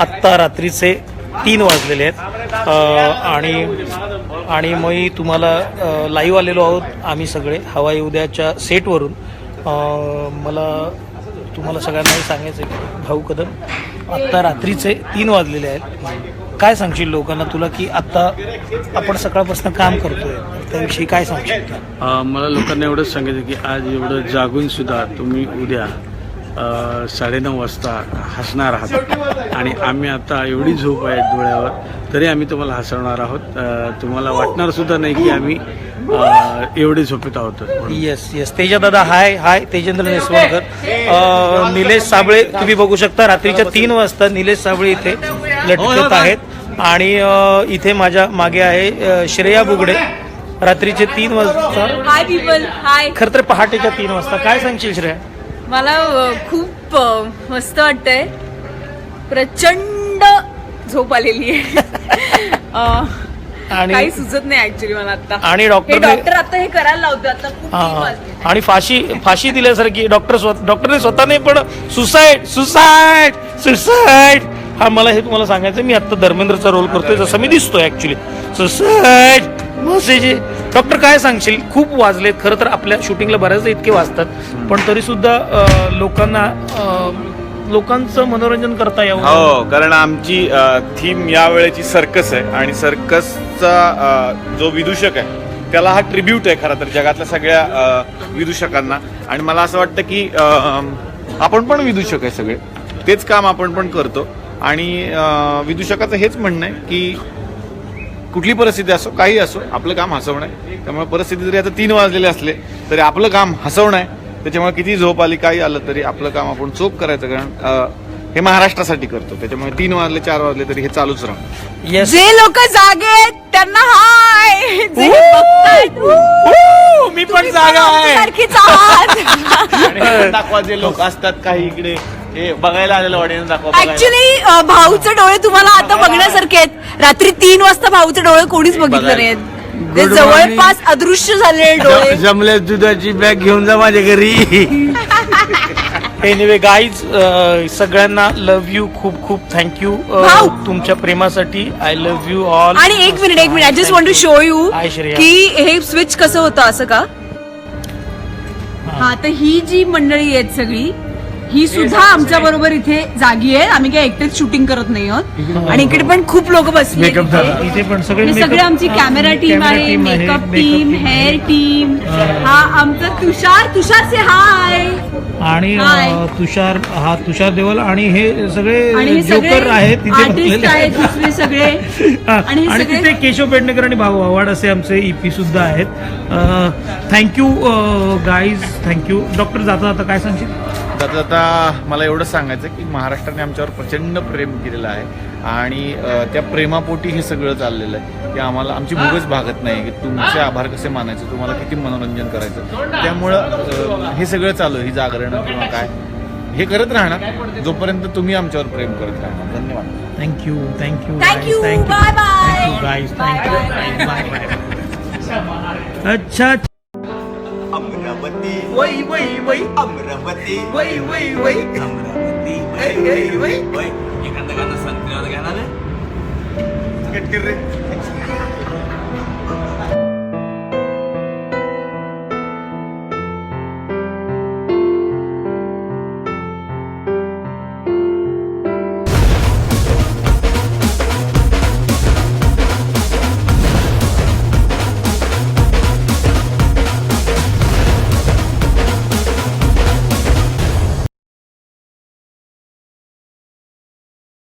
आत्ता रात्रीचे तीन वाजलेले आहेत. आणि आणि मी तुम्हाला लाईव्ह आलेलो आहोत आम्ही सगळे. हवाई उद्याच्या सेटवरून मला तुम्हाला सगळ्यांनाही सांगायचं आहे भाऊ कदम आत्ता रात्रीचे तीन वाजलेले आहेत. काय सांगशील लोकांना तुला की आत्ता आपण सकाळपासून काम करतोय? त्याविषयी काय सांगशील? मला लोकांना एवढंच सांगायचं की आज एवढं जागून सुद्धा तुम्ही उद्या साडेनऊ वाजता हसणार आहात. आणि आम्ही आता एवढी झोप आहे डोळ्यावर तरी आम्ही तुम्हाला हसवणार आहोत. तुम्हाला वाटणार सुद्धा नाही की आम्ही एवढे झोपेत आहोत. येस येस तेजा दादा हाय हाय तेजेंद्र नेसवळकर निलेश साबळे तुम्ही बघू शकता रात्रीच्या तीन वाजता निलेश साबळे इथे लटकत आहेत. आणि इथे माझ्या मागे आहे श्रेया बुगडे. रात्रीचे तीन वाजता हाय पीपल हाय खर तर पहाटेच्या तीन वाजता. काय सांगशील श्रेया? मला खूप मस्त वाटतंय. प्रचंड झोप आलेली आहे. काही सुचत नाही ऍक्च्युली मला आता. आणि डॉक्टर डॉक्टर आता हे करायला लावतो आता. आणि फाशी फाशी दिल्यासारखी डॉक्टर डॉक्टरने स्वतः नाही पण सुसाईड सुसाईड सुसाईड हा मला हे तुम्हाला सांगायचं मी आता धर्मेंद्रचा रोल करतोय जसं मी दिसतोय ऍक्च्युली सुसाईड मसेज डॉक्टर काय सांगशील? खूप वाजलेत खरं तर आपल्या शूटिंगला बऱ्याचदा इतके वाजतात. पण तरी सुद्धा लोकांना अं, लोकांचं मनोरंजन करता यावं. हो कारण आमची थीम या वेळेची सर्कस आहे आणि सर्कसचा जो विदूषक आहे त्याला हा ट्रिब्यूट आहे खरं तर जगातल्या सगळ्या अ, विदूषकांना. आणि मला असं वाटतं की अ, आपण पण विदूषक आहे सगळे. तेच काम आपण पण करतो. आणि अ, विदूषकाचं हेच म्हणणं आहे की कुठली परिस्थिती असो काही असो आपलं काम हसवणं आहे. त्यामुळे परिस्थिती जरी आता तीन वाजलेले असले तरी आपलं काम हसवणं आहे. त्याच्यामुळे किती झोप आली काही आलं तरी आपलं काम आपण चोख करायचं कारण हे महाराष्ट्रासाठी करतो. त्याच्यामुळे तीन वाजले चार वाजले तरी हे चालूच राहणार येस जे लोक जागे आहेत त्यांना हाय. मी पण जागा आणि दाखवा जे लोक असतात काही इकडे. हे बघायला आलेलं ऑडियन्स दाखवा बघायला. ऍक्च्युली भाऊचे डोळे तुम्हाला आता बघण्यासारखे आहेत. रात्री तीन वाजता भाऊचे डोळे कोणीच बघितले बघायला. नाहीत ते Good जवळपास अदृश्य झालेले डोळे. जमल्या दुधाची बॅग घेऊन जा माझ्या घरी. एनिवे गाईज सगळ्यांना लव्ह यू खूप खूप. थँक्यू भाऊ. तुमच्या प्रेमासाठी. आय लव्ह यू ऑल आणि एक मिनिट एक minute I just want to show you Hi, Shreya. की हे स्विच कसं होतं असं का? हा तर ही जी मंडळी आहेत सगळी ही सुद्धा आमच्या बरोबर इथे जागी आहे. आम्ही काय एकटेच शूटिंग करत नाही आहोत. आणि इकडे पण खूप लोक बसले Makeup झाला. इथे पण सगळे हे सगळे makeup- आमची कॅमेरा टीम camera आहे team आहे, makeup makeup team team hair. Team हा. आमचा तुषार तुषार से हाय आणि Hi. अं, तुषार हा तुषार देवल आणि हे आणि सगळे हे सगळे जोकर आहेत तिथे आर्टिस्ट बसलेले आहेत दुसरे सगळे. हा, आणि हे आणि सगळे- तिथे केशव पेडणेकर आणि भाऊ आव्हाड असे आमचे ईपी सुद्धा आहेत. थँक्यू गाईज थँक्यू डॉक्टर जाता जाता काय सांगशील? जाता जाता मला एवढंच सांगायचं की महाराष्ट्राने आमच्यावर प्रचंड प्रेम केलेलं आहे आणि त्या प्रेमापोटी हे सगळं चाललेलं आहे. की आम्हाला आमची भूकच भागत नाही की तुमचे आभार कसे मानायचे तुम्हाला किती मनोरंजन करायचं. त्यामुळं हे सगळं चालू आहे, ही जागरण किंवा काय. हे करत राहणार. जोपर्यंत तुम्ही आमच्यावर प्रेम करत राहणार. धन्यवाद. Thank you thank you. Thank you thank you bye bye अच्छा ಅಮರಾವತಿ ವೈ ವೈ ವೈ ಅಮರಾವತಿ ವೈ ವೈ ವೈ ಅಮರಾವತಿ ವೈ ವೈ ವೈ ವೈ ಏಕಂತ ಗಾನ ಸಂತಿರೋದ ಗಾನ ಕಿಟ್ಕಿರ್ರಿ